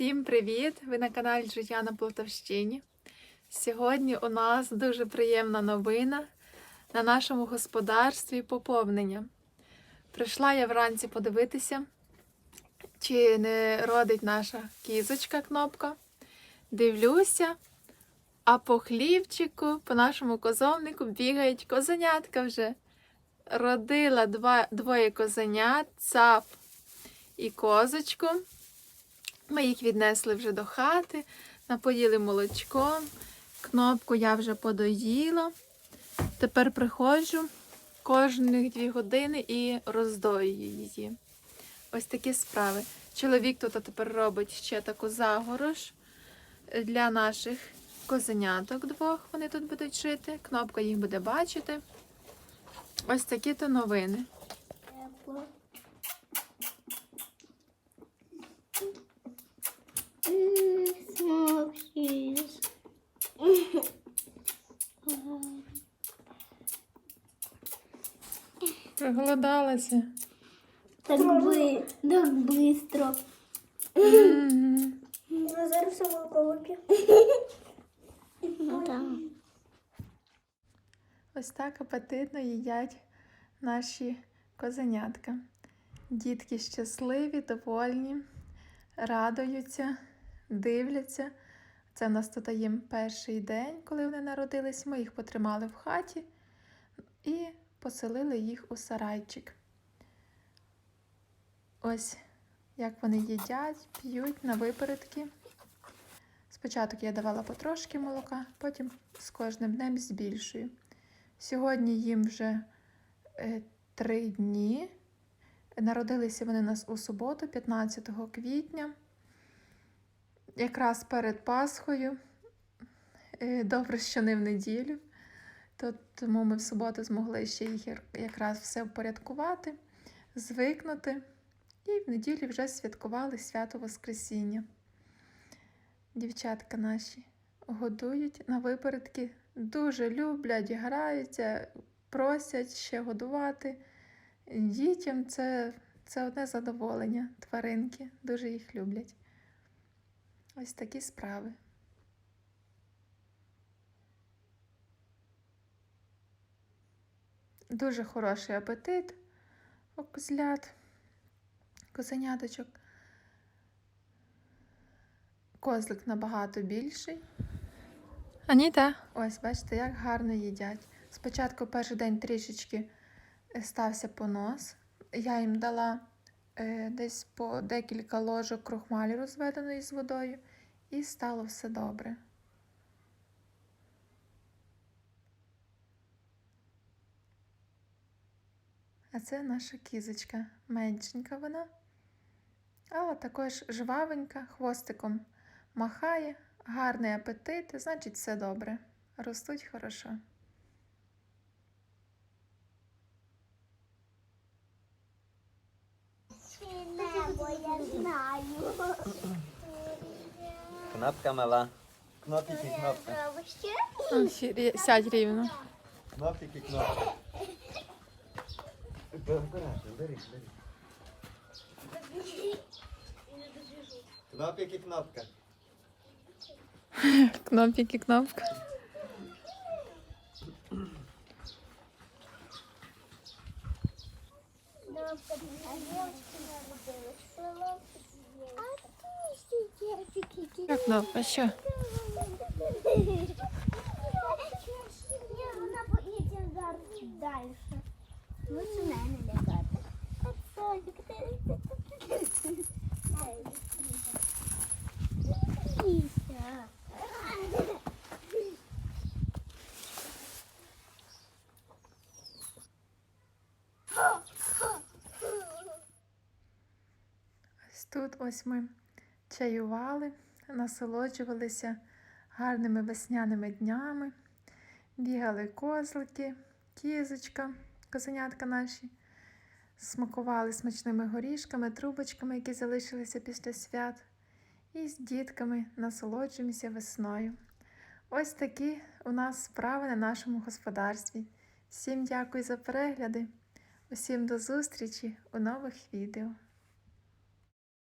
Всім привіт! Ви на каналі Життя на Полтавщині. Сьогодні у нас дуже приємна новина на нашому господарстві поповнення. Прийшла я вранці подивитися, чи не родить наша кізочка кнопка. Дивлюся, а по хлівчику, по нашому козовнику бігають козенятка вже. Родила два, двоє козенят, цап і козочку. Ми їх віднесли вже до хати, напоїли молочком. Кнопку я вже подоїла. Тепер приходжу кожних дві години і роздоюю її. Ось такі справи. Чоловік тут тепер робить ще таку загорож для наших козеняток двох. Вони тут будуть жити. Кнопка їх буде бачити. Ось такі то новини. Проголодалася. Так би, так бистро. Зараз молоко вип'ю. Ось так апетитно їдять наші козенятка. Дітки щасливі, довольні, радуються, дивляться. Це в нас тут їм перший день, коли вони народились. Ми їх потримали в хаті і поселили їх у сарайчик. Ось як вони їдять, п'ють на випередки. Спочатку я давала потрошки молока, потім з кожним днем збільшую. Сьогодні їм вже е, три дні. Народилися вони нас у суботу, 15 квітня, якраз перед Пасхою. Е, Добре, що не в неділю. То, тому ми в суботу змогли ще їх якраз все впорядкувати, звикнути. І в неділю вже святкували свято Воскресіння. Дівчатка наші годують на випередки, дуже люблять, граються, просять ще годувати. Дітям це, це одне задоволення, тваринки, дуже їх люблять. Ось такі справи. Дуже хороший апетит у козлят, козеняточок. Козлик набагато більший. Аніта. Ось, бачите, як гарно їдять. Спочатку перший день трішечки е, стався понос. Я їм дала е, десь по декілька ложок крохмалі розведеної з водою, і стало все добре. А це наша кізочка. Меншенька вона. Але також жвавенька, хвостиком махає, гарний апетит, значить все добре. Ростуть хорошо. Небо, я знаю. Кнопка мала. Кнопики, кнопка. Сядь рівно. Кнопики, кнопка. Аккуратно, бери, бери. Кнопики, кнопка. Кнопики, кнопка. Що, кнопка, що? Тут ось ми чаювали, насолоджувалися гарними весняними днями, бігали козлики, кізочка, козенятка наші, смакували смачними горішками, трубочками, які залишилися після свят, і з дітками насолоджуємося весною. Ось такі у нас справи на нашому господарстві. Всім дякую за перегляди. Усім до зустрічі у нових відео.